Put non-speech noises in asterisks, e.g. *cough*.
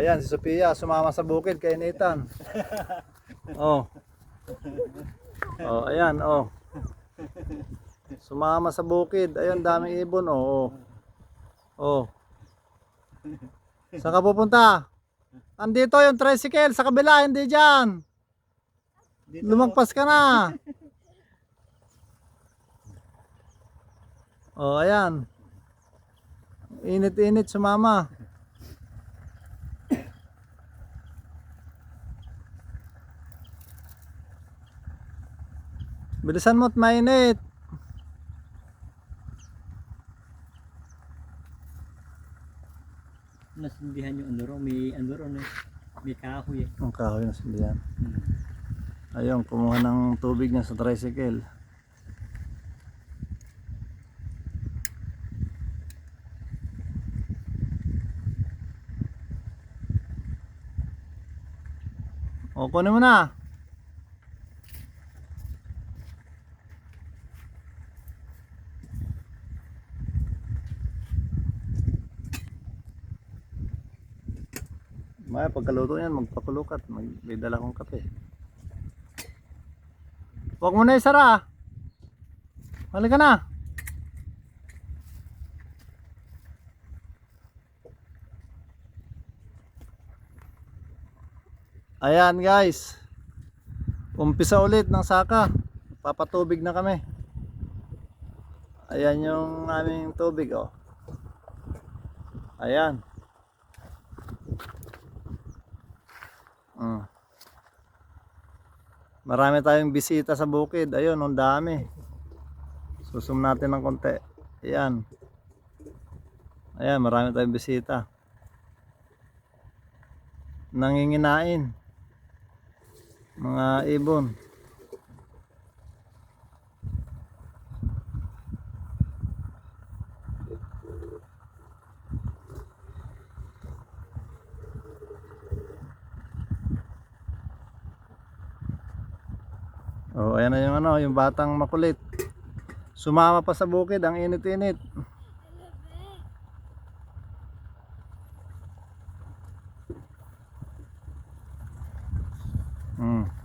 ayan si Sophia sumama sa bukid kay Nathan. *laughs* Oh. Oh, ayan, oh. Sumama sa bukid. Ayun, daming ibon, oh. Oh. oh. Saan ka pupunta? Andito yung tricycle sa kabila, hindi dyan. Lumagpas ka na. *laughs* Oh, ayan. Init-init sumama. Bilisan mo at mainit. Nasindihan yung ano may ano ro, may, may kahoy eh. Ang kahoy na sindihan. Hmm. Ayun, kumuha ng tubig niya sa tricycle. O, kunin mo na. Maya, pagkaluto yan, magpakulukat. Mag, may dala kong kape. Huwag mo na isara. Halika na. Ayan guys. Umpisa ulit ng saka. Papatubig na kami. Ayan yung aming tubig oh. Ayan. Marami tayong bisita sa bukid. Ayun, ang dami. Susum natin ng konti. Ayan. Ayan, marami tayong bisita. Nanginginain. Mga ibon. Oh, ayan na yung ano, yung batang makulit. Sumama pa sa bukid, ang init-init. Mm.